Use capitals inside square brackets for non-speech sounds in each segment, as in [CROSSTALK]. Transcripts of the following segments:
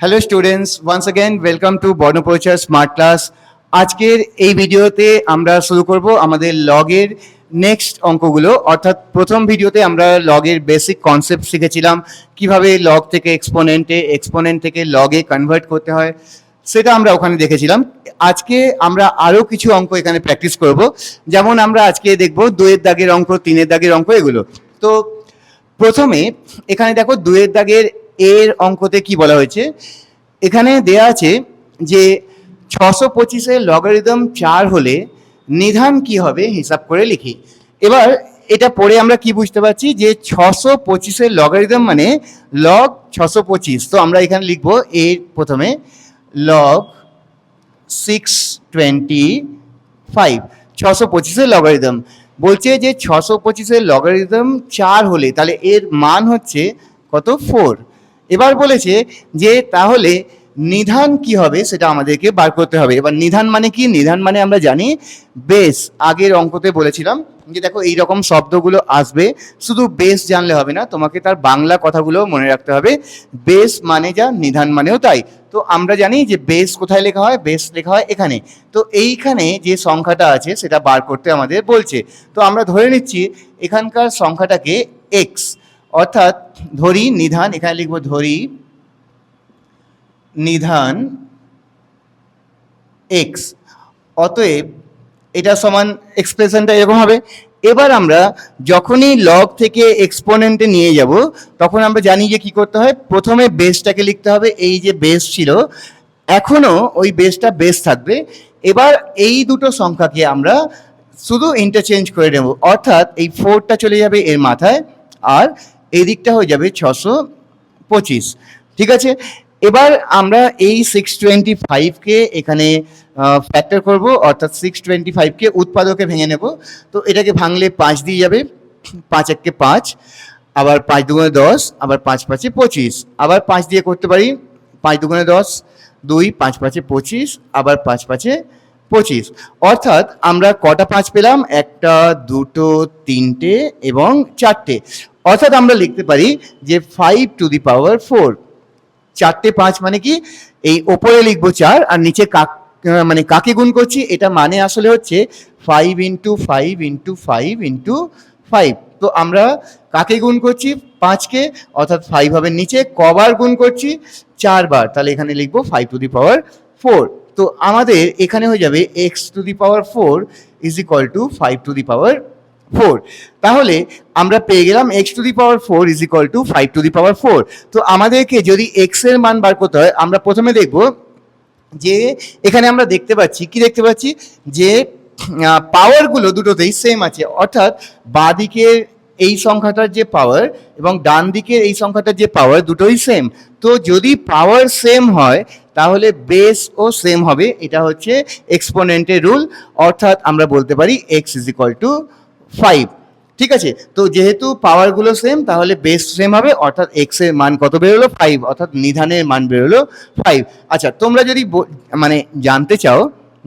Hello students once again welcome to Barnaparichay smart class আজকের এই ভিডিওতে আমরা শুরু করব আমাদের লগের নেক্সট অঙ্কগুলো। অর্থাৎ প্রথম ভিডিওতে আমরা লগের বেসিক কনসেপ্ট শিখেছিলাম। কীভাবে লগ থেকে এক্সপোনেন্টে এক্সপোনেন্ট থেকে লগে কনভার্ট করতে হয়, সেটা আমরা ওখানে দেখেছিলাম। আজকে আমরা আরও কিছু অঙ্ক এখানে প্র্যাকটিস করব। যেমন আমরা আজকে দেখব দুয়ের দাগের অঙ্ক, তিনের দাগের অঙ্ক, এগুলো। তো প্রথমে এখানে দেখো দুয়ের দাগের এর অঙ্কতে কি বলা হয়েছে? এখানে দেয়া আছে যে ছশো পঁচিশের লগারিদম চার হলে নিধান কি হবে? হিসাব করে লিখি। এবার এটা পড়ে আমরা কি বুঝতে পারছি? যে ছশো পঁচিশের লগারিদম মানে লগ ছশো পঁচিশ। তো আমরা এখানে লিখব এর প্রথমে লগ সিক্স টোয়েন্টি ফাইভ ছশো পঁচিশের লগারিদম বলছে যে ছশো পঁচিশের লগারিদম চার হলে তাহলে এর মান হচ্ছে কত? ফোর এবার বলেছে যে তাহলে নিধান কি হবে সেটা আমাদেরকে বার করতে হবে। এবার নিধান মানে কি? নিধান মানে আমরা জানি বেস আগের অঙ্কতে বলেছিলাম যে দেখো এই রকম শব্দগুলো আসবে, শুধু বেস জানলে হবে না, তোমাকে তার বাংলা কথাগুলো মনে রাখতে হবে। বেস মানে যা, নিধান মানেও তাই। তো আমরা জানি যে বেস কোথায় লেখা হয়? বেস লেখা হয় এখানে। তো এইখানে যে সংখ্যাটা আছে সেটা বার করতে আমাদের বলছে। তো আমরা ধরে নিচ্ছি এখানকার সংখ্যাটাকে এক্স অর্থাৎ ধরি, নিধান, এখানে লিখব ধরি, নিধান এক্স অতএব এটা সমান এক্সপ্রেশনটা এরকম হবে। এবার আমরা যখনই লগ থেকে এক্সপোনেন্টে নিয়ে যাব, তখন আমরা জানি যে কি করতে হয়? প্রথমে বেসটাকে লিখতে হবে, এই যে বেস ছিল। এখনও ওই বেসটা বেস থাকবে। এবার এই দুটো সংখ্যাকে আমরা শুধু ইন্টারচেঞ্জ করে নেব। অর্থাৎ এই ফোরটা চলে যাবে এর মাথায়, আর এই দিকটা হয়ে যাবে ছশো পঁচিশ। ঠিক আছে? এবার আমরা এই সিক্স টোয়েন্টি ফাইভকে এখানে ফ্যাক্টর করব, অর্থাৎ সিক্স টোয়েন্টি ফাইভকে উৎপাদকে ভেঙে নেব। তো এটাকে ভাঙলে পাঁচ দিয়ে যাবে, পাঁচ এককে পাঁচ, আবার পাঁচ দুগুণে দশ, আবার পাঁচ পাঁচে পঁচিশ। আবার পাঁচ দিয়ে করতে পারি, পাঁচ দুগুণে দশ, দুই, পাঁচ পাঁচে পঁচিশ, আবার পাঁচ পাঁচে পঁচিশ। অর্থাৎ আমরা কটা পাঁচ পেলাম? একটা, দুটো, তিনটে এবং চারটে। অর্থাৎ আমরা লিখতে পারি যে five to the power four চারটে পাঁচ মানে কি? এই ওপরে লিখব চার আর নিচে কাক মানে কাকে গুণ করছি? এটা মানে আসলে হচ্ছে five into five into five into five তো আমরা কাকে গুণ করছি? পাঁচকে, অর্থাৎ ফাইভ হবে নিচে। কবার গুণ করছি? চারবার। তাহলে এখানে লিখব five to the power four তো আমাদের এখানে হয়ে যাবে X to the power four is equal to five to the power four. তাহলে আমরা পেয়ে গেলাম X to the power four is equal to five to the power four তো আমাদেরকে যদি এক্সের মান বার করতে হয়, আমরা প্রথমে দেখব যে এখানে আমরা দেখতে পাচ্ছি, কি দেখতে পাচ্ছি? যে পাওয়ারগুলো দুটোতেই সেম আছে। অর্থাৎ বাঁ দিকের এই সংখ্যাটার যে পাওয়ার এবং ডান দিকের এই সংখ্যাটার যে পাওয়ার দুটোই সেম তো যদি পাওয়ার সেম হয়, তাহলে বেস ও সেম হবে। এটা হচ্ছে এক্সপোনেন্টের রুল অর্থাৎ আমরা বলতে পারি X is equal to five ঠিক আছে? তো যেহেতু পাওয়ারগুলো সেম তাহলে বেস সেম হবে, অর্থাৎ এক্সের মান কত বেরোলো? ফাইভ অর্থাৎ নিধানের মান বেরোলো ফাইভ আচ্ছা তোমরা যদি মানে জানতে চাও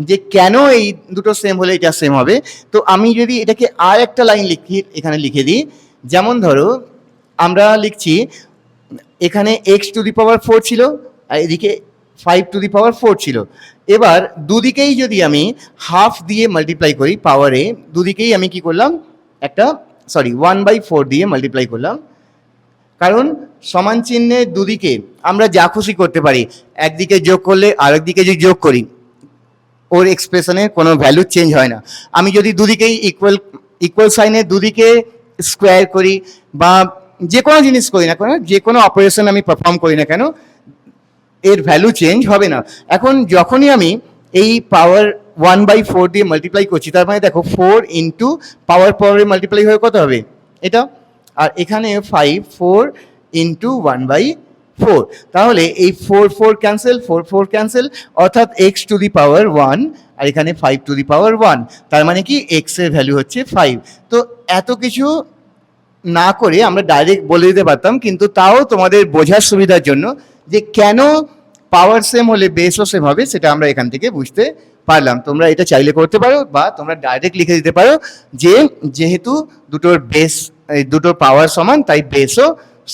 যে কেন এই দুটো সেম হলে এটা সেম হবে, তো আমি যদি এটাকে আর একটা লাইন লিখি, এখানে লিখে দিই। যেমন ধরো, আমরা লিখছি, এখানে X to the power four ছিল, আর এদিকে five to the power four ছিল। এবার দুদিকেই যদি আমি হাফ দিয়ে মাল্টিপ্লাই করি পাওয়ারে দুদিকেই আমি কি করলাম? একটা সরি ওয়ান বাই ফোর দিয়ে মাল্টিপ্লাই করলাম। কারণ সমান চিহ্নের দুদিকে আমরা যা খুশি করতে পারি, একদিকে যোগ করলে আরেক দিকে যদি যোগ করি, ওর এক্সপ্রেশনের কোনো ভ্যালু চেঞ্জ হয় না। আমি যদি দুদিকেই ইকুয়াল ইকুয়াল সাইনের দুদিকে স্কোয়ার করি বা যে কোনো জিনিস করি না কেন, যে কোনো অপারেশন আমি পারফর্ম করি না কেন এর ভ্যালু চেঞ্জ হবে না। এখন যখনই আমি এই পাওয়ার ওয়ান বাই ফোর দিয়ে মাল্টিপ্লাই করছি, তার মানে দেখো ফোর ইন্টু পাওয়ার পাওয়ারে মাল্টিপ্লাই হয়ে কত হবে? এটা? আর এখানে five four into one by four তাহলে এই four four cancel four four cancel অর্থাৎ X to the power one আর এখানে five to the power one তার মানে কি? এক্সের ভ্যালু হচ্ছে ফাইভ তো এত কিছু না করে আমরা ডাইরেক্ট বলে দিতে পারতাম, কিন্তু তাও তোমাদের বোঝার সুবিধার জন্য যে কেন পাওয়ার সেম হলে বেসও সেম হবে, সেটা আমরা এখান থেকে বুঝতে পারলাম। তোমরা এটা চাইলে করতে পারো বা তোমরা ডাইরেক্ট লিখে দিতে পারো যে যেহেতু দুটোর বেস দুটোর পাওয়ার সমান, তাই বেসও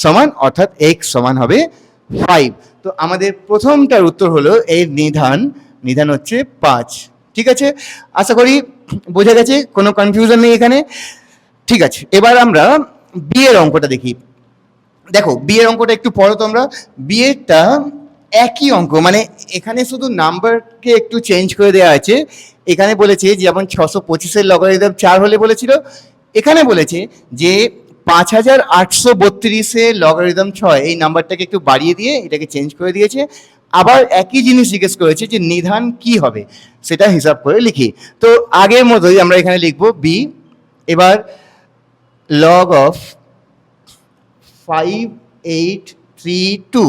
সমান, অর্থাৎ এক্স সমান হবে ফাইভ তো আমাদের প্রথমটার উত্তর হলো এর নিধান নিধান হচ্ছে পাঁচ। ঠিক আছে? আশা করি বোঝা গেছে, কোনো কনফিউশন নেই এখানে। ঠিক আছে, এবার আমরা বিয়ের অঙ্কটা দেখি। দেখো বিয়ের অঙ্কটা একটু পড়ো তোমরা। বিয়েরটা একই অঙ্ক মানে এখানে শুধু নাম্বারকে একটু চেঞ্জ করে দেওয়া আছে। এখানে বলেছে যেমন ছশো পঁচিশের লগারিদম চার হলে বলেছিল, এখানে বলেছে যে, পাঁচ হাজার আটশো বত্রিশের লগারিদম ছয়, এই নাম্বারটাকে একটু বাড়িয়ে দিয়ে এটাকে চেঞ্জ করে দিয়েছে। আবার একই জিনিস জিজ্ঞেস করেছে যে, নিধান কি হবে? সেটা হিসাব করে লিখি। তো আগের মতোই আমরা এখানে লিখব বি এবার log of five eight three two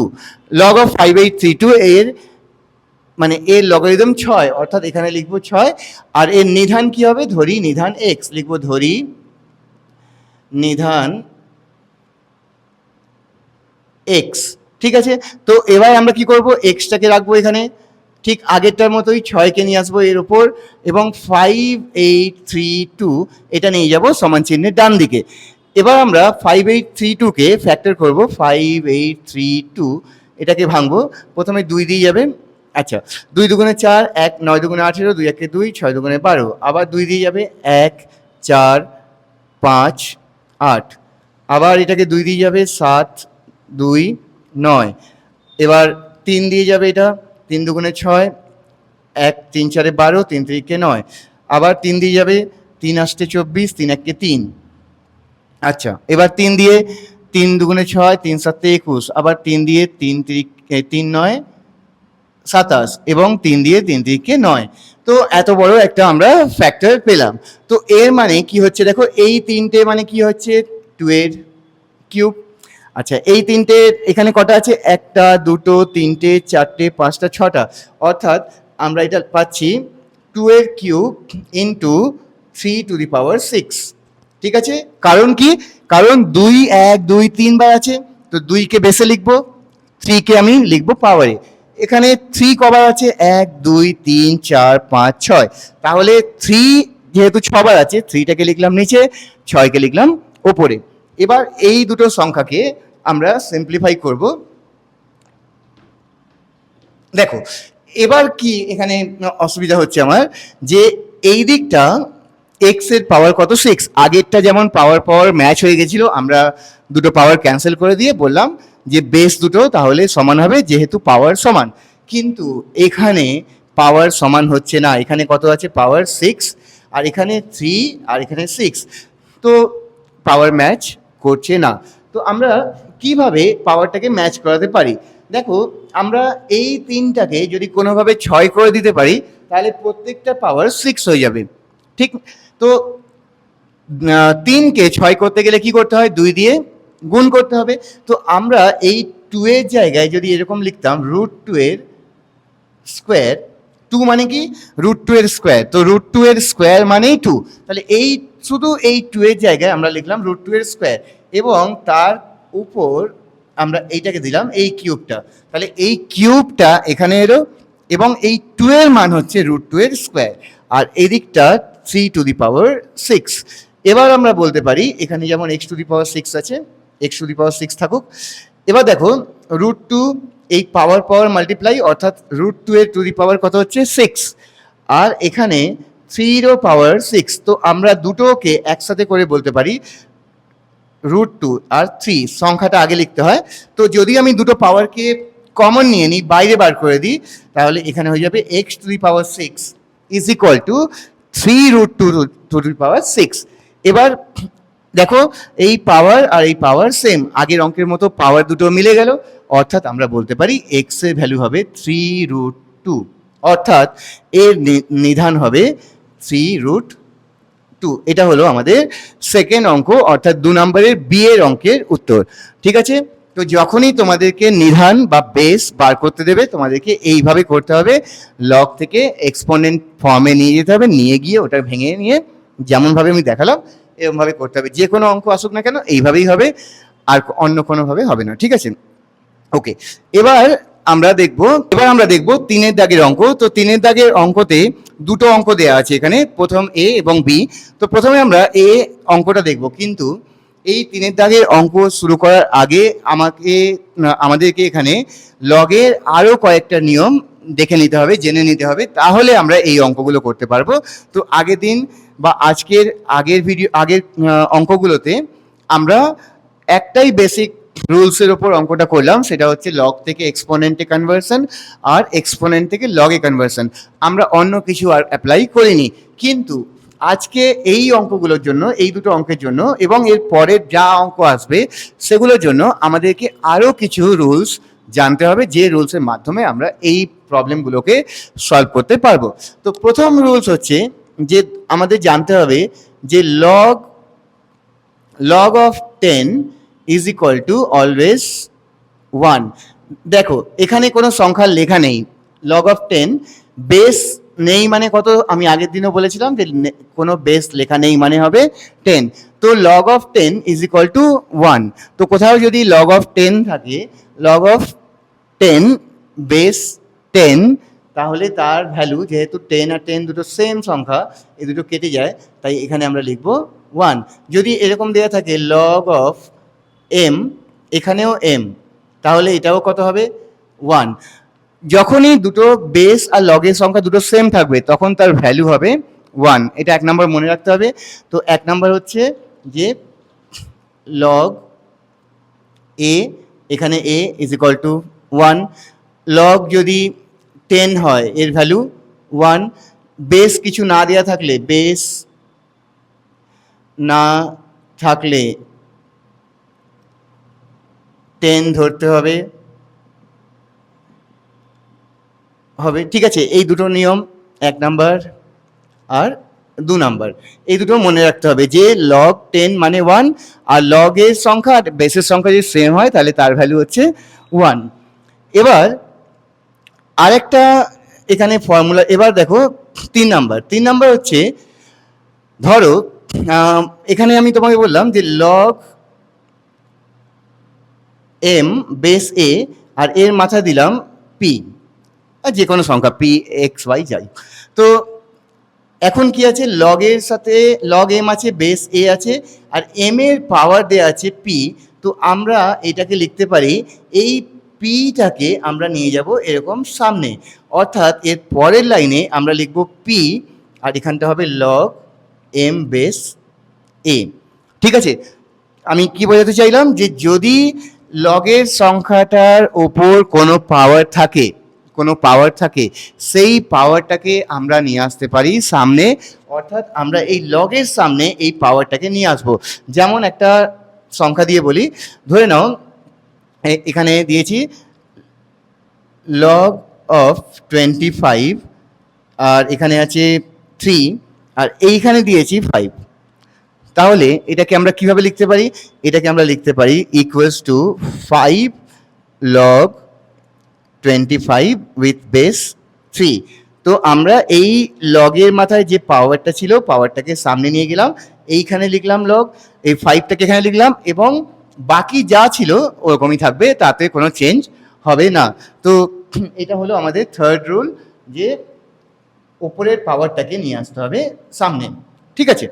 log of five eight three two এর মানে এর লগারিদম ছয়, অর্থাৎ এখানে লিখব ছয়, আর এর নিধান কি হবে? ধরি নিধান এক্স লিখব ধরি নিধান এক্স ঠিক আছে? তো এবার আমরা কি করব? এক্সটাকে রাখব এখানে, ঠিক আগেরটার মতোই ছয়কে নিয়ে আসব এর উপর, এবং ফাইভ এইট থ্রি টু এটা নিয়ে যাব সমান চিহ্নের ডান দিকে এবার আমরা ফাইভ এইট থ্রি টুকে ফ্যাক্টর করব। ফাইভ এইট থ্রি টু এটাকে ভাঙবো। প্রথমে দুই দিয়ে যাবে। আচ্ছা দুই দুগুণে চার, এক, নয় দুগুণে আঠেরো, দুই একে দুই, ছয় দুগুণে বারো। আবার দুই দিয়ে যাবে, এক, চার, পাঁচ, আট। আবার এটাকে দুই দিয়ে যাবে, সাত, দুই, নয়। এবার তিন দিয়ে যাবে এটা, তিন দুগুণে ছয়, এক, তিন চারে বারো, তিন তিরিকে নয়। আবার তিন দিয়ে যাবে, তিন আষ্টে চব্বিশ, তিন এককে তিন। আচ্ছা এবার তিন দিয়ে তিন দুগুণে ছয়, তিন সাতে একুশ, আবার তিন দিয়ে তিন তিরিক তিন নয়, সাতাশ, এবং তিন দিয়ে তিন তিরিকে নয়। তো এত বড় একটা আমরা ফ্যাক্টর পেলাম। তো এর মানে কি হচ্ছে? দেখো, এই তিনটে মানে কি হচ্ছে? টু এর কিউব আচ্ছা এই তিনটে এখানে কটা আছে? একটা, দুটো, তিনটে, চারটে, পাঁচটা, ছটা। অর্থাৎ আমরা এটা পাচ্ছি টু এর cube into three to the power six ঠিক আছে? কারণ কি? কারণ দুই, এক, দুই, তিনবার আছে, তো দুইকে বেসে লিখব থ্রিকে আমি লিখব পাওয়ারে এখানে থ্রি কবার আছে? এক, দুই, তিন, চার, পাঁচ, ছয়। তাহলে থ্রি যেহেতু ছবার আছে থ্রিটাকে লিখলাম নিচে ছয়কে লিখলাম ওপরে। এবার এই দুটো সংখ্যাকে আমরা সিম্পলিফাই করব। দেখো, এবার কি এখানে অসুবিধা হচ্ছে আমার? যে এই দিকটা এক্সের পাওয়ার কত? সিক্স আগেরটা যেমন পাওয়ার পাওয়ার ম্যাচ হয়ে গেছিল, আমরা দুটো পাওয়ার ক্যান্সেল করে দিয়ে বললাম যে বেস দুটো তাহলে সমান হবে, যেহেতু পাওয়ার সমান। কিন্তু এখানে পাওয়ার সমান হচ্ছে না। এখানে কত আছে? পাওয়ার সিক্স আর এখানে থ্রি আর এখানে সিক্স তো পাওয়ার ম্যাচ করছে না। তো আমরা কীভাবে পাওয়ারটাকে ম্যাচ করাতে পারি? দেখো, আমরা এই তিনটাকে যদি কোনোভাবে ছয় করে দিতে পারি, তাহলে প্রত্যেকটা পাওয়ার সিক্স হয়ে যাবে। ঠিক তো তিনকে ছয় করতে গেলে কি করতে হয়? দুই দিয়ে গুণ করতে হবে। তো আমরা এই টু এর জায়গায় যদি এরকম লিখতাম রুট টু এর স্কোয়ার টু মানে কি? রুট টু এর স্কোয়ার তো রুট টু এর স্কোয়ার মানেই টু তাহলে এই, শুধু এই টু এর জায়গায় আমরা লিখলাম রুট টু এর স্কোয়ার এবং তার উপর আমরা এইটাকে দিলাম, এই কিউবটা তাহলে এই কিউবটা এখানে এলো, এবং এই টু এর মান হচ্ছে রুট টু এর স্কোয়ার আর এদিকটা three to the power six এবার আমরা বলতে পারি, এখানে যেমন X to the power six আছে X to the power six থাকুক। এবার দেখো রুট টু এই পাওয়ার পাওয়ার মাল্টিপ্লাই অর্থাৎ রুট টু এর টু দি পাওয়ার কত হচ্ছে? সিক্স আর এখানে থ্রিরও পাওয়ার সিক্স তো আমরা দুটোকে একসাথে করে বলতে পারি রুট টু আর থ্রি সংখ্যাটা আগে লিখতে হয়। তো যদি আমি দুটো পাওয়ারকে কমন নিয়ে নিই, বাইরে বার করে দিই, তাহলে এখানে হয়ে যাবে X to the power six is equal to three root two to the power six এবার, দেখো, এই পাওয়ার আর এই পাওয়ার সেম আগের অঙ্কের মতো পাওয়ার দুটো মিলে গেল। অর্থাৎ আমরা বলতে পারি এক্সের ভ্যালু হবে থ্রি রুট টু অর্থাৎ এর নিধান হবে থ্রি রুট টু এটা হলো আমাদের সেকেন্ড অঙ্ক, অর্থাৎ দু নম্বরের বি এর অঙ্কের উত্তর। ঠিক আছে? তো যখনই তোমাদেরকে নিধান বা বেস বার করতে দেবে, তোমাদেরকে এইভাবে করতে হবে। লগ থেকে এক্সপোনেন্ট ফর্মে নিয়ে যেতে হবে, নিয়ে গিয়ে ওটা ভেঙে নিয়ে যেমনভাবে আমি দেখালাম এরকমভাবে করতে হবে। যে কোনো অঙ্ক আসুক না কেন, এইভাবেই হবে, আর অন্য কোনোভাবে হবে না, ঠিক আছে? ওকে এবার আমরা দেখব, এবার আমরা দেখব তিনের দাগের অঙ্ক। তো তিনের দাগের অঙ্কতে দুটো অঙ্ক দেওয়া আছে এখানে, প্রথম এ এবং বি তো প্রথমে আমরা এ অঙ্কটা দেখব, কিন্তু এই তিনের দাগের অঙ্ক শুরু করার আগে আমাকে, আমাদেরকে এখানে লগের আরও কয়েকটা নিয়ম দেখে নিতে হবে, জেনে নিতে হবে, তাহলে আমরা এই অঙ্কগুলো করতে পারব। তো আগের দিন বা আজকের আগের ভিডিও, আগের অঙ্কগুলোতে আমরা একটাই বেসিক রুলসের ওপর অঙ্কটা করলাম, সেটা হচ্ছে লগ থেকে এক্সপোনেন্টে কনভার্সন আর এক্সপোনেন্ট থেকে লগে কনভার্সন আমরা অন্য কিছু আর অ্যাপ্লাই করিনি, কিন্তু আজকে এই অঙ্কগুলোর জন্য, এই দুটো অঙ্কের জন্য এবং এর পরের যা অঙ্ক আসবে সেগুলোর জন্য আমাদেরকে আরও কিছু রুলস জানতে হবে, যে রুলসের মাধ্যমে আমরা এই প্রবলেমগুলোকে সলভ করতে পারব। তো প্রথম রুলস হচ্ছে যে আমাদের জানতে হবে যে log log of 10 is equal to always 1 দেখো, এখানে কোনো সংখ্যার লেখা নেই। লগ অফ টেন বেস নেই মানে কত? আমি আগের দিনও বলেছিলাম যে কোনো বেস লেখা নেই মানে হবে টেন তো log of 10 is equal to 1 তো কোথাও যদি লগ অফ টেন থাকে log of ten base ten তাহলে তার ভ্যালু যেহেতু টেন আর টেন দুটো সেম সংখ্যা, এই দুটো কেটে যায়, তাই এখানে আমরা লিখব ওয়ান যদি এরকম দেওয়া থাকে লগ অফ এম এখানেও এম তাহলে এটাও কত হবে? ওয়ান যখনই দুটো বেস আর লগের সংখ্যা দুটো সেম থাকবে, তখন তার ভ্যালু হবে ওয়ান এটা এক নম্বর মনে রাখতে হবে। তো এক নম্বর হচ্ছে যে লগ এ এখানে A is equal to one log যদি টেন হয়, এর ভ্যালু ওয়ান বেস কিছু না দেওয়া থাকলে বেস না থাকলে টেন ধরতে হবে। হবে। ঠিক আছে, এই দুটো নিয়ম, এক নাম্বার আর দু নাম্বার। এই দুটো মনে রাখতে হবে যে লগ টেন মানে ওয়ান আর লগের সংখ্যা আর বেসের সংখ্যা যদি সেম হয়, তাহলে তার ভ্যালু হচ্ছে ওয়ান এবার আরেকটা এখানে ফর্মুলা এবার দেখো তিন নাম্বার। তিন নাম্বার হচ্ছে, ধরো এখানে আমি তোমাকে বললাম যে লগ এম বেস এ আর এর মাথা দিলাম পি আর যে কোনো সংখ্যা পি এক্স ওয়াই যাই তো এখন কি আছে? লগের সাথে লগ এম আছে বেস এ আছে, আর এম এর পাওয়ার দেওয়া আছে পি তো আমরা এটাকে লিখতে পারি, এই পিটাকে আমরা নিয়ে যাব এরকম সামনে। অর্থাৎ এর পরের লাইনে আমরা লিখব পি আর এখানটা হবে লগ এম বেস এ ঠিক আছে? আমি কি বোঝাতে চাইলাম? যে যদি লগের সংখ্যাটার ওপর কোনো পাওয়ার থাকে কোনো পাওয়ার থাকে, সেই পাওয়ারটাকে আমরা নিয়ে আসতে পারি সামনে। অর্থাৎ আমরা এই লগের সামনে এই পাওয়ারটাকে নিয়ে আসব। যেমন একটা সংখ্যা দিয়ে বলি, ধরে নাও এখানে দিয়েছি লগ অফ টোয়েন্টি ফাইভ আর এখানে আছে থ্রি আর এইখানে দিয়েছি ফাইভ তাহলে এটাকে আমরা কীভাবে লিখতে পারি? এটাকে আমরা লিখতে পারি equals to five log twenty five with base three তো আমরা এই লগের মাথায় যে পাওয়ারটা ছিল পাওয়ারটাকে সামনে নিয়ে গেলাম, এইখানে লিখলাম লগ এই ফাইভটাকে এখানে লিখলাম, এবং বাকি যা ছিল ওরকমই থাকবে, তাতে কোনো চেঞ্জ হবে না। তো [CLEARS THROAT] এটা হলো আমাদের থার্ড রুল যে ওপরের পাওয়ারটাকে নিয়ে আসতে হবে সামনে। ঠিক আছে?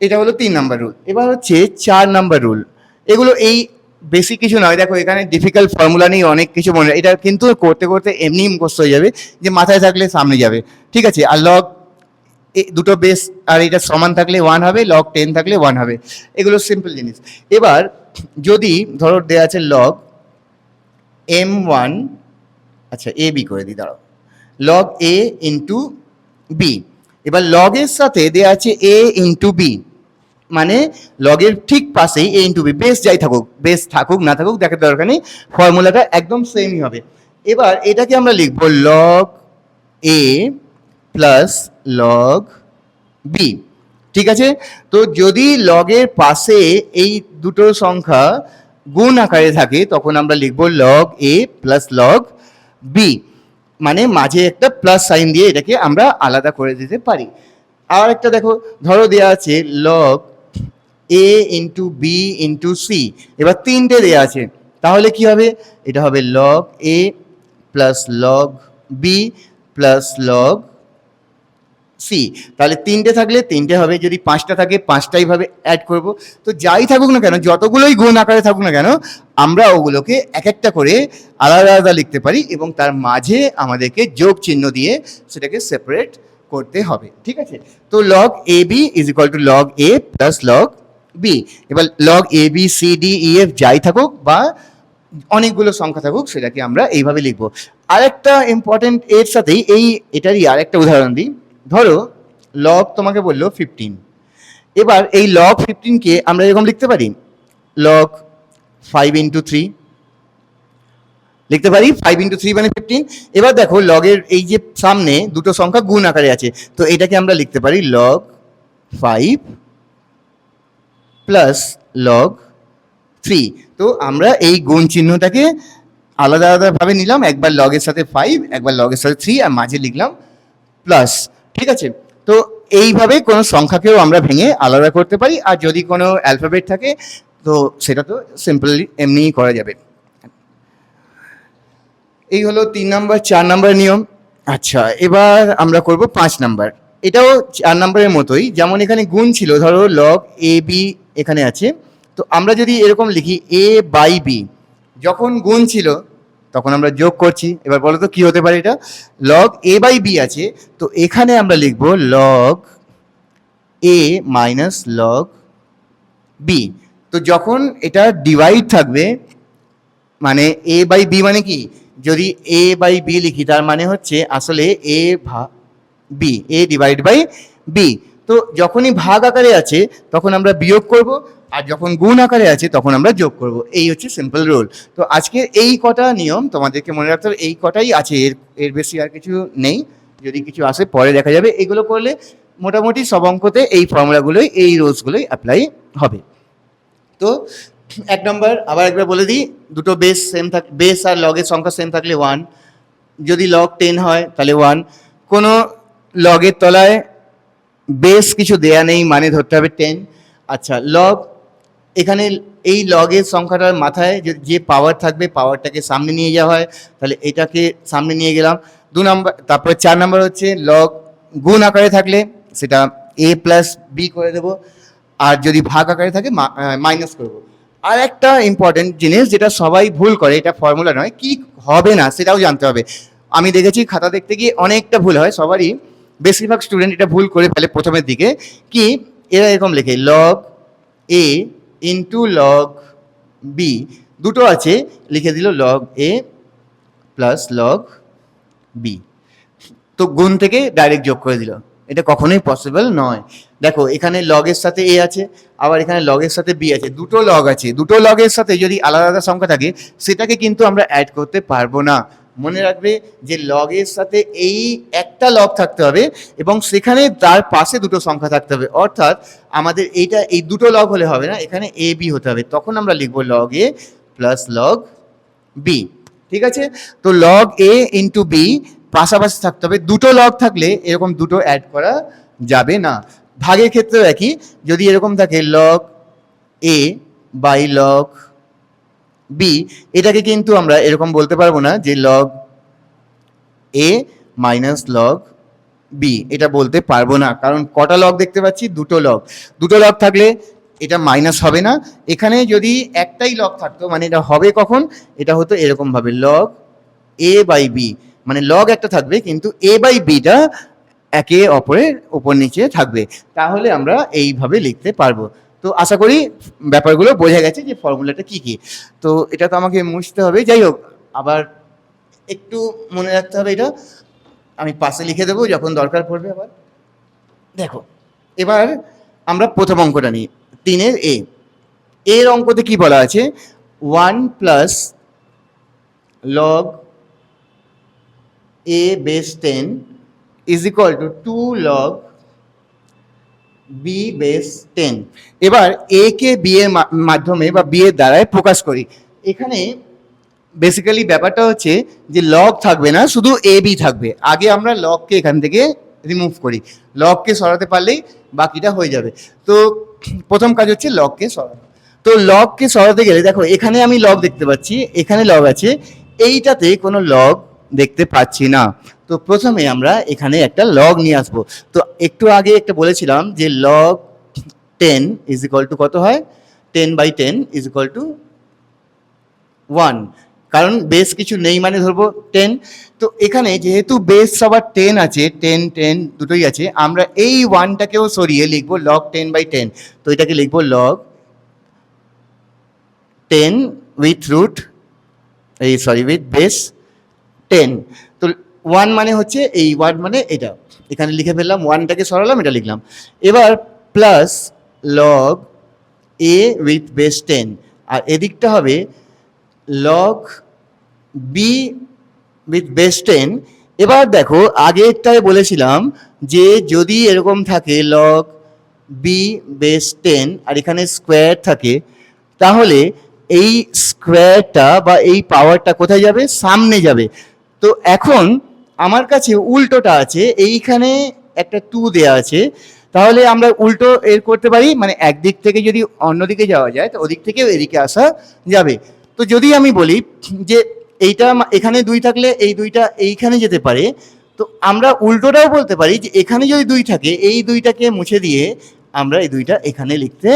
এটা হলো তিন নাম্বার রুল এবার হচ্ছে চার নাম্বার রুল এগুলো এই বেশি কিছু নয়। দেখো, এখানে ডিফিকাল্ট ফর্মুলা নিয়ে অনেক কিছু মনে এটা কিন্তু করতে করতে এমনি মুখস্থ হয়ে যাবে যে মাথায় থাকলে সামনে যাবে। ঠিক আছে? আর লগ দুটো বেস আর এটা সমান থাকলে ওয়ান হবে লগ টেন থাকলে ওয়ান হবে। এগুলো সিম্পল জিনিস। এবার, যদি ধরো দেওয়া আছে লগ এম ওয়ান আচ্ছা এ বি করে দিই, দাঁড়াও। লগ এ ইন্টু বি এবার লগের সাথে দেওয়া আছে এ ইন্টু বি মানে লগের ঠিক পাশেই এ ইন্টু বি বেস যাই থাকুক বেস থাকুক, না থাকুক, দেখার দরকার নেই ফর্মুলাটা একদম সেমই হবে। এবার এটাকে আমরা লিখব log A plus log B ঠিক আছে? তো যদি লগের পাশে এই দুটো সংখ্যা গুণ আকারে থাকে, তখন আমরা লিখব log A plus log B মানে মাঝে একটা প্লাস সাইন দিয়ে এটাকে আমরা আলাদা করে দিতে পারি। আর একটা দেখো, ধরো দেওয়া আছে log A into B into C এবার তিনটে দেওয়া আছে। তাহলে কি হবে? এটা হবে log A plus log B plus log C তাহলে তিনটে থাকলে তিনটে হবে। যদি পাঁচটা থাকে, পাঁচটাই ভাবে অ্যাড করব। তো যাই থাকুক না কেন, যতগুলোই গুণ আকারে থাকুক না কেন, আমরা ওগুলোকে এক একটা করে আলাদা আলাদা লিখতে পারি এবং তার মাঝে আমাদেরকে যোগ চিহ্ন দিয়ে সেটাকে সেপারেট করতে হবে। ঠিক আছে? তো log a b is equal to log a plus log b এবার log a b c d e f যাই থাকুক বা অনেকগুলো সংখ্যা থাকুক, সেটাকে আমরা এইভাবে লিখব। আরেকটা ইম্পর্টেন্ট এর সাথেই এই, এটারই আরেকটা উদাহরণ দিই। ধরো লগ তোমাকে বলল ফিফটিন এবার এই লগ ফিফটিনকে আমরা এরকম লিখতে পারি? লগ ফাইভ ইন্টু থ্রি লিখতে পারি? ফাইভ ইন্টু থ্রি মানে ফিফটিন এবার দেখো লগের এই যে সামনে দুটো সংখ্যা গুণ আকারে আছে। তো এটাকে আমরা লিখতে পারি log five plus log three তো আমরা এই গুণ চিহ্নটাকে আলাদা আলাদাভাবে নিলাম, একবার লগের সাথে ফাইভ একবার লগের সাথে থ্রি আর মাঝে লিখলাম প্লাস ঠিক আছে? তো এইভাবে কোনো সংখ্যাকেও আমরা ভেঙে আলাদা করতে পারি, আর যদি কোনো অ্যালফাবেট থাকে, তো সেটা তো সিম্পলি এমনিই করা যাবে। এই হলো তিন নাম্বার চার নাম্বার নিয়ম। আচ্ছা এবার আমরা করব পাঁচ নাম্বার এটাও চার নম্বরের মতোই। যেমন এখানে গুণ ছিল, ধরো লগ এ বি এখানে আছে। তো আমরা যদি এরকম লিখি এ বাই বি যখন গুণ ছিল, তখন আমরা যোগ করছি। এবার বলো তো কি হতে পারে এটা? লগ এ বাই বি আছে, তো এখানে আমরা লিখব log a minus log b তো যখন এটা ডিভাইড থাকবে মানে এ বাই বি মানে কি? যদি এ বাই বি লিখি, তার মানে হচ্ছে আসলে এ ভা b a divide by b তো যখনই ভাগ আকারে আছে, তখন আমরা বিয়োগ করব, আর যখন গুণ আকারে আছে, তখন আমরা যোগ করব। এই হচ্ছে সিম্পল রুল তো আজকে এই কটা নিয়ম তোমাদেরকে মনে রাখতে হবে, এই কটাই আছে, এর এর বেশি আর কিছু নেই। যদি কিছু আসে, পরে দেখা যাবে। এগুলো করলে মোটামুটি সব অঙ্কতে এই ফর্মুলাগুলোই, এই রুলসগুলোই অ্যাপ্লাই হবে। তো এক নম্বর, আবার একবার বলে দিই, দুটো বেস সেম থাক বেস আর লগের সংখ্যা সেম থাকলে ওয়ান যদি লগ টেন হয়, তাহলে ওয়ান কোনো লগের তলায় বেস কিছু দেয়া নেই মানে ধরতে হবে টেন আচ্ছা লগ এখানে এই লগের সংখ্যাটার মাথায় যে যে পাওয়ার থাকবে পাওয়ারটাকে সামনে নিয়ে যাওয়া হয়। তাহলে এটাকে সামনে নিয়ে গেলাম। দু নম্বর তারপরে চার নম্বর হচ্ছে লগ গুণ আকারে থাকলে সেটা এ প্লাস বি করে দেবো। আর যদি ভাগ আকারে থাকে মাইনাস করব আর একটা ইম্পর্টেন্ট জিনিস যেটা সবাই ভুল করে, এটা ফর্মুলা নয়, কি হবে না সেটাও জানতে হবে। আমি দেখেছি, খাতা দেখতে গিয়ে অনেকটা ভুল হয়, সবারই। বেশিরভাগ স্টুডেন্ট এটা ভুল করে ফেলে প্রথমের দিকে, কি? এরা এরকম লেখে log a into log b দুটো আছে, লিখে দিল log a plus log b তো গুণ থেকে ডাইরেক্ট যোগ করে দিল। এটা কখনোই পসিবল নয়। দেখো, এখানে লগের সাথে এ আছে, আবার এখানে লগের সাথে বি আছে। দুটো লগ আছে। দুটো লগের সাথে যদি আলাদা আলাদা সংখ্যা থাকে, সেটাকে কিন্তু আমরা অ্যাড করতে পারব না। মনে রাখবে যে লগের সাথে এই একটা লগ থাকতে হবে এবং সেখানে তার পাশে দুটো সংখ্যা থাকতে হবে। অর্থাৎ আমাদের এইটা, এই দুটো লগ হলে হবে না, এখানে এ বি হতে হবে। তখন আমরা লিখব log a plus log b ঠিক আছে? তো লগ এ ইন্টু বি পাশাপাশি থাকতে হবে। দুটো লগ থাকলে এরকম দুটো অ্যাড করা যাবে না। ভাগের ক্ষেত্রেও একই। যদি এরকম থাকে log a by log b এটাকে কিন্তু আমরা এরকম বলতে পারব না যে log a minus log b এটা বলতে পারব না। কারণ কটা লগ দেখতে পাচ্ছি? দুটো লগ দুটো লগ থাকলে এটা মাইনাস হবে না। এখানে যদি একটাই লগ থাকতো মানে এটা হবে কখন? এটা হতো এরকম ভাবে লগ এ বাই বি মানে লগ একটা থাকবে, কিন্তু এ বাই বিটা একে অপরের ওপর নিচে থাকবে। তাহলে আমরা এইভাবে লিখতে পারব। তো আশা করি ব্যাপারগুলো বোঝা গেছে যে ফর্মুলাটা কি কি। তো এটা তো আমাকে মুছতে হবে। যাই হোক, আবার একটু মনে রাখতে হবে এটা। আমি পাশে লিখে দেবো যখন দরকার পড়বে আবার। দেখো, এবার আমরা প্রথম অঙ্কটা নিই। তিনের এ। এর অঙ্কতে কি বলা আছে? One plus log a base ten is equal to two log b base ten এবার এ কে বি এর মাধ্যমে বা বি এর দ্বারায় প্রকাশ করি। এখানে বেসিক্যালি ব্যাপারটা হচ্ছে যে লগ থাকবে না, শুধু এ বি থাকবে। আগে আমরা লগকে এখান থেকে রিমুভ করি। লগকে সরাতে পারলেই বাকিটা হয়ে যাবে। তো প্রথম কাজ হচ্ছে লগকে সরানো। তো লগকে সরাতে গেলে দেখো, এখানে আমি লগ দেখতে পাচ্ছি, এখানে লগ আছে। এইটাতে কোনো লগ দেখতে পাচ্ছি না। তো প্রথমে আমরা এখানে একটা লগ নিয়ে আসব। তো একটু আগে একটা বলেছিলাম যে log ten is equal to কত হয়? Ten by ten is equal to one কারণ বেস কিছু নেই মানে ধরবো টেন তো এখানে যেহেতু বেস সবার টেন আছে টেন টেন দুটোই আছে, আমরা এই ওয়ানটাকেও সরিয়ে লিখব লগ টেন বাই টেন তো এটাকে লিখব লগ টেন উইথ রুট এই sorry with base ten one মানে হচ্ছে এই ওয়ান মানে এটা। এখানে লিখে ফেললাম ওয়ানটাকে সরালাম, এটা লিখলাম। এবার plus log a with base ten আর এদিকটা হবে log b with base ten এবার দেখো, আগেরটায় বলেছিলাম যে যদি এরকম থাকে লগ বি বেস টেন আর এখানে স্কোয়ার থাকে, তাহলে এই স্কোয়ারটা বা এই পাওয়ারটা কোথায় যাবে? সামনে যাবে। তো এখন আমার কাছে উল্টোটা আছে, এইখানে একটা টু দেয়া আছে। তাহলে আমরা উল্টো এর করতে পারি মানে একদিক থেকে যদি অন্যদিকে যাওয়া যায়, তো ওদিক থেকেও এদিকে আসা যাবে। তো যদি আমি বলি যে এইটা এখানে দুই থাকলে এই দুইটা এইখানে যেতে পারে, তো আমরা উল্টোটাও বলতে পারি যে এখানে যদি দুই থাকে, এই দুইটাকে মুছে দিয়ে আমরা এই দুইটা এখানে লিখতে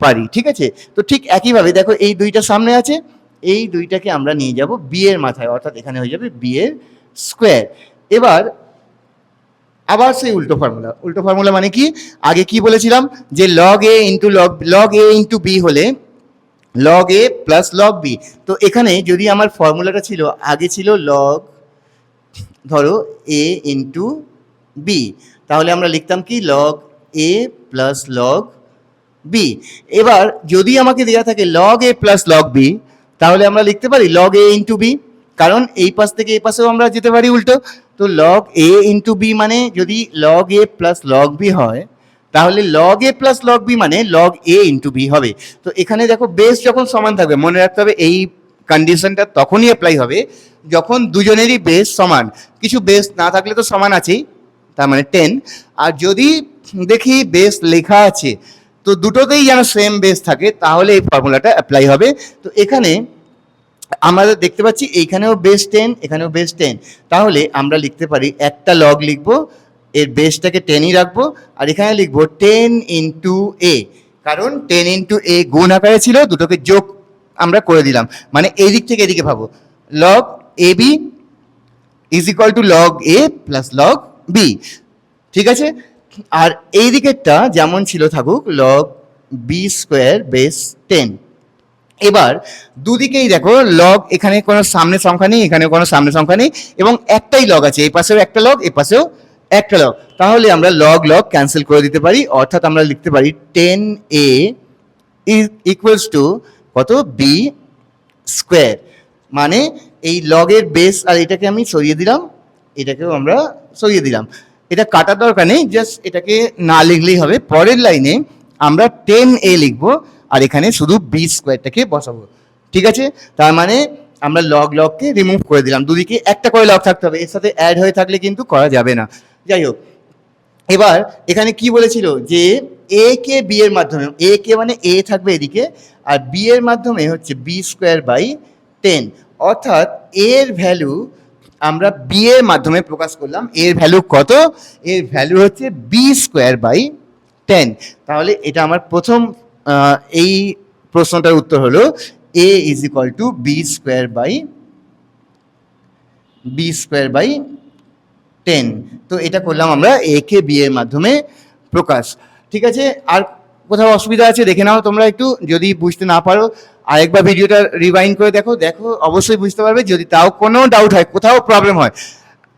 পারি, ঠিক আছে? তো ঠিক একইভাবে দেখো, এই দুইটা সামনে আছে, এই দুইটাকে আমরা নিয়ে যাব বি এর মাথায়, অর্থাৎ এখানে হয়ে যাবে বি এর স্কোয়ার এবার আবার সেই উল্টো ফর্মুলা উল্টো ফর্মুলা মানে কি? আগে কি বলেছিলাম? যে log a into log log a into b হলে log a plus log b তো এখানে যদি আমার ফর্মুলাটা ছিল, আগে ছিল লগ ধরো এ ইন্টু বি তাহলে আমরা লিখতাম কি? Log a plus log b এবার যদি আমাকে দেওয়া থাকে log a plus log b তাহলে আমরা লিখতে পারি লগ এ ইন্টু বি কারণ এই পাশ থেকে এই পাশেও আমরা যেতে পারি উল্টো। তো লগ এ ইন্টু বি মানে যদি log a plus log b হয়, তাহলে log a plus log b মানে লগ এ ইন্টু বি হবে। তো এখানে দেখো বেস যখন সমান থাকবে, মনে রাখতে হবে এই কন্ডিশনটা তখনই অ্যাপ্লাই হবে যখন দুজনেরই বেস সমান। কিছু বেস না থাকলে তো সমান আছেই, তার মানে টেন আর যদি দেখি বেস লেখা আছে, তো দুটোতেই যেন সেম বেস থাকে, তাহলে এই ফর্মুলাটা অ্যাপ্লাই হবে। তো এখানে আমরা দেখতে পাচ্ছি এইখানেও বেস টেন এখানেও বেস টেন তাহলে আমরা লিখতে পারি একটা লগ লিখব, এর বেসটাকে টেনই রাখব, আর এখানে লিখব টেন ইন্টু এ কারণ টেন ইন্টু এ গুণ আকারে ছিল, দুটোকে যোগ আমরা করে দিলাম। মানে এই দিক থেকে এদিকে ভাবো। Log a b is equal to log a plus log b ঠিক আছে? আর এই দিকেরটা যেমন ছিল থাকুক log b square base ten এবার দুদিকেই দেখো লগ এখানে কোনো সামনে সংখ্যা নেই এখানে কোনো সামনে সংখ্যা নেই, এবং একটাই লগ আছে, এই পাশেও একটা লগ এ পাশেও একটা লগ তাহলে আমরা লগ লগ ক্যান্সেল করে দিতে পারি, অর্থাৎ আমরা লিখতে পারি টেন এ ইকুয়ালস টু কত? বি স্কোয়ার মানে এই লগের বেস আর এটাকে আমি সরিয়ে দিলাম, এটাকেও আমরা সরিয়ে দিলাম। এটা কাটার দরকার নেই জাস্ট এটাকে না লিখলেই হবে। পরের লাইনে আমরা টেন এ লিখব আর এখানে শুধু বি স্কোয়ারটাকে বসাবো। ঠিক আছে? তার মানে আমরা লগ লগকে রিমুভ করে দিলাম। দুদিকে একটা করে লগ থাকতে হবে। এর সাথে অ্যাড হয়ে থাকলে কিন্তু করা যাবে না। যাই হোক, এবার এখানে কি বলেছিল? যে এ কে বি এর মাধ্যমে এ কে মানে এ থাকবে এদিকে, আর বি এর মাধ্যমে হচ্ছে বি স্কোয়ার বাই টেন অর্থাৎ এর ভ্যালু আমরা বি এর মাধ্যমে প্রকাশ করলাম। এর ভ্যালু কত? এর ভ্যালু হচ্ছে বি স্কোয়ার বাই টেন তাহলে এটা আমার প্রথম এই প্রশ্নটার উত্তর হলো a is equal to b square by b square by ten তো এটা করলাম আমরা এ কে বি এর মাধ্যমে প্রকাশ। ঠিক আছে? আর কোথাও অসুবিধা আছে দেখে নাও তোমরা একটু। যদি বুঝতে না পারো, আরেকবার ভিডিওটা রিভাইন্ড করে দেখো। দেখো, অবশ্যই বুঝতে পারবে। যদি তাও কোনো ডাউট হয়, কোথাও প্রবলেম হয়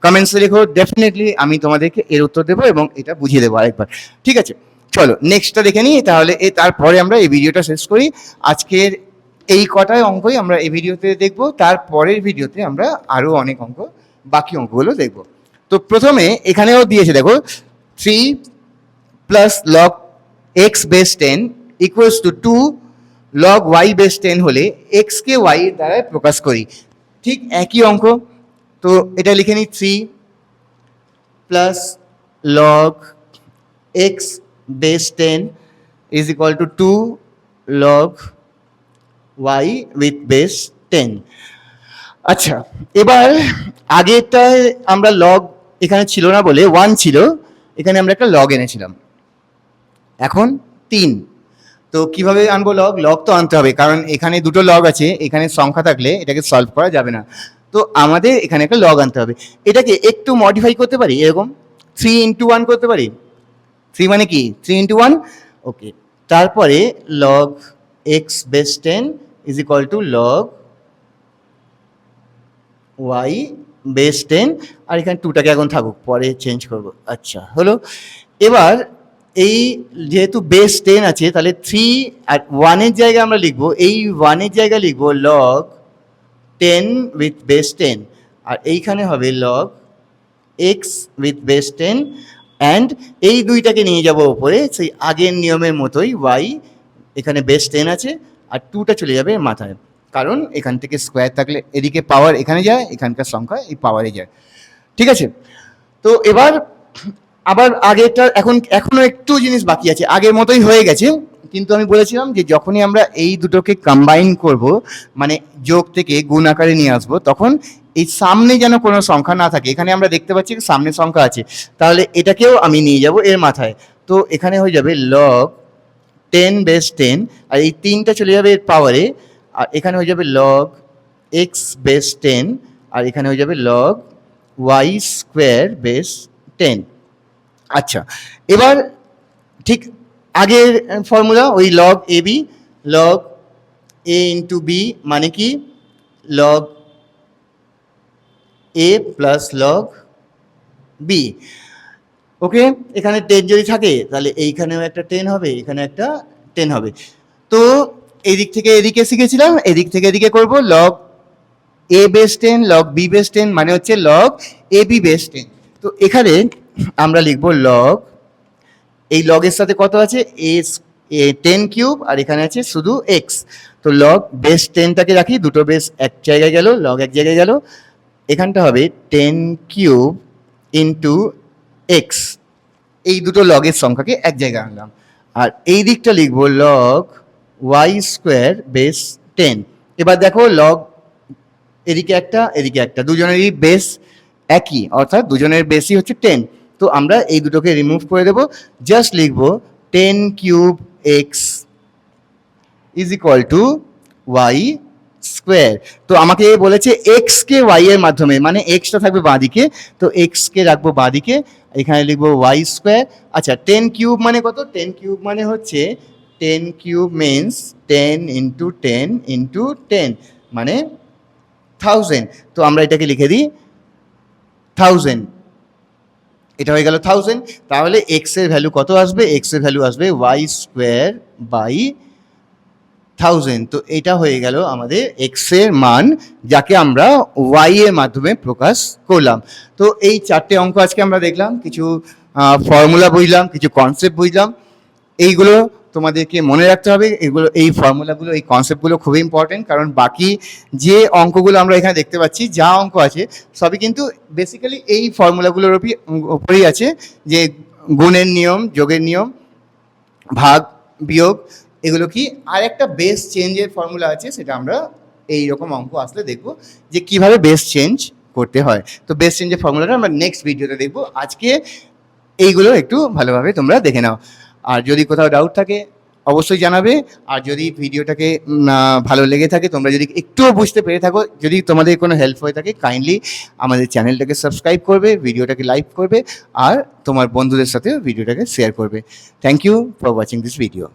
কমেন্টসে লেখো। ডেফিনেটলি আমি তোমাদেরকে এর উত্তর দেবো এবং এটা বুঝিয়ে দেবো আরেকবার। ঠিক আছে? চলো নেক্সটটা দেখে নিই, তাহলে এ, তারপরে আমরা এই ভিডিওটা শেষ করি। আজকের এই কটায় অঙ্কই আমরা এই ভিডিওতে দেখব তারপরের ভিডিওতে আমরা আরও অনেক অঙ্ক, বাকি অঙ্কগুলো দেখব। তো প্রথমে এখানেও দিয়েছে, দেখো three plus log x base ten equals to two log y base ten হলে এক্সকে ওয়াই এর দ্বারা প্রকাশ করি। ঠিক একই অঙ্ক, তো এটা লিখে নিই three plus log x base ten is equal to two log y with base ten আচ্ছা এবার আগেরটায় আমরা লগ এখানে ছিল না বলে ওয়ান ছিল, এখানে আমরা একটা লগ এনেছিলাম। এখন তিন। তো কীভাবে আনব লগ লগ তো আনতে হবে, কারণ এখানে দুটো লগ আছে, এখানে সংখ্যা থাকলে এটাকে সলভ করা যাবে না। তো আমাদের এখানে একটা লগ আনতে হবে। এটাকে একটু মডিফাই করতে পারি? এরকম থ্রি ইন্টু ওয়ান করতে পারি? থ্রি মানে কি? থ্রি ইন্টু ওয়ান ওকে তারপরে log x base ten is equal to log y base ten আর এখানে টুটাকে এখন থাকুক, পরে চেঞ্জ করব। আচ্ছা হলো? এবার এই যেহেতু বেস টেন আছে, তাহলে থ্রি আর ওয়ানের জায়গায় আমরা লিখব, এই ওয়ানের জায়গায় লিখব log ten with base ten আর এইখানে হবে log x with base ten and এই দুইটাকে নিয়ে যাব ওপরে সেই আগের নিয়মের মতোই ওয়াই এখানে বেস টেন আছে, আর টুটা চলে যাবে মাথায়। কারণ এখান থেকে স্কোয়ার থাকলে এদিকে পাওয়ার এখানে যায়, এখানকার সংখ্যা এই পাওয়ারে যায়। ঠিক আছে? তো এবার, আবার আগেরটা, এখন, এখনও একটু জিনিস বাকি আছে। আগের মতোই হয়ে গেছে, কিন্তু আমি বলেছিলাম যে যখনই আমরা এই দুটোকে কম্বাইন করব মানে যোগ থেকে গুণ আকারে নিয়ে আসব, তখন এই সামনে যেন কোনো সংখ্যা না থাকে, এখানে আমরা দেখতে পাচ্ছি সামনে সংখ্যা আছে, তাহলে এটাকেও আমি নিয়ে যাব এর মাথায়। তো এখানে হয়ে যাবে লগ টেন বেস টেন আর এই তিনটা চলে যাবে এর পাওয়ারে আর এখানে হয়ে যাবে লগ এক্স বেস টেন আর এখানে হয়ে যাবে log y square base ten আচ্ছা এবার ঠিক আগের ফর্মুলা ওই log a b log a into b মানে কি? Log a plus log b okay এখানে টেন যদি থাকে, তাহলে এইখানেও একটা টেন হবে, এখানে একটা টেন হবে। তো এদিক থেকে এদিকে শিখেছিলাম, এদিক থেকে এদিকে করব log a base ten log b base ten মানে হচ্ছে log a b base ten তো এখানে আমরা লিখব লগ এই লগের সাথে কত আছে? এস এ টেন কিউব আর এখানে আছে শুধু এক্স তো লগ বেস টেনটাকে রাখি, দুটো বেস এক জায়গায় গেল লগ এক জায়গায় গেল এখানটা হবে টেন কিউব ইন্টু এক্স এই দুটো লগের সংখ্যাকে এক জায়গায় আনলাম। আর এই দিকটা লিখব log y square base ten এবার দেখো লগ এদিকে একটা এদিকে একটা, দুজনেরই বেস একই, অর্থাৎ দুজনের বেসই হচ্ছে টেন তো আমরা এই দুটোকে রিমুভ করে দেবো। জাস্ট লিখব ten cube x is equal to y square তো আমাকে বলেছে এক্স কে ওয়াই এর মাধ্যমে মানে এক্সটা থাকবে বাঁদিকে। তো এক্স কে রাখব বাঁদিকে, এখানে লিখব ওয়াই স্কোয়ার আচ্ছা টেন কিউব মানে কত? টেন কিউব মানে হচ্ছে ten cube means ten into ten into ten মানে থাউজেন্ড তো আমরা এটাকে লিখে দিই থাউজেন্ড এটা হয়ে গেল থাউজেন্ড তাহলে এক্সের ভ্যালু কত আসবে? এক্সের ভ্যালু আসবে ওয়াই স্কোয়ার বাই থাউজেন্ড তো এটা হয়ে গেল আমাদের এক্সের মান, যাকে আমরা ওয়াই এর মাধ্যমে প্রকাশ করলাম। তো এই চারটে অঙ্ক আজকে আমরা দেখলাম, কিছু ফর্মুলা বুঝলাম, কিছু কনসেপ্ট বুঝলাম। এইগুলো তোমাদেরকে মনে রাখতে হবে, এগুলো, এই ফর্মুলাগুলো এই কনসেপ্টগুলো খুবই ইম্পর্টেন্ট কারণ বাকি যে অঙ্কগুলো আমরা এখানে দেখতে পাচ্ছি, যা অঙ্ক আছে, সবই কিন্তু বেসিক্যালি এই ফর্মুলাগুলোর ওপরেই আছে, যে গুণের নিয়ম, যোগের নিয়ম, ভাগ, বিয়োগ এগুলো কি? আর একটা বেস চেঞ্জের ফর্মুলা আছে, সেটা আমরা এই রকম অঙ্ক আসলে দেখব যে কীভাবে বেস চেঞ্জ করতে হয়। তো বেস চেঞ্জের ফর্মুলাটা আমরা নেক্সট ভিডিওতে দেখব। আজকে এইগুলো একটু ভালোভাবে তোমরা দেখে নাও। আর যদি কোথাও ডাউট থাকে, অবশ্যই জানাবে। আর যদি ভিডিওটাকে ভালো লেগে থাকে, তোমরা যদি একটুও বুঝতে পেরে থাকো, যদি তোমাদের কোনো হেল্প হয়ে থাকে কাইন্ডলি আমাদের চ্যানেলটাকে সাবস্ক্রাইব করবে, ভিডিওটাকে লাইক করবে, আর তোমার বন্ধুদের সাথে ভিডিওটাকে শেয়ার করবে। Thank you for watching this video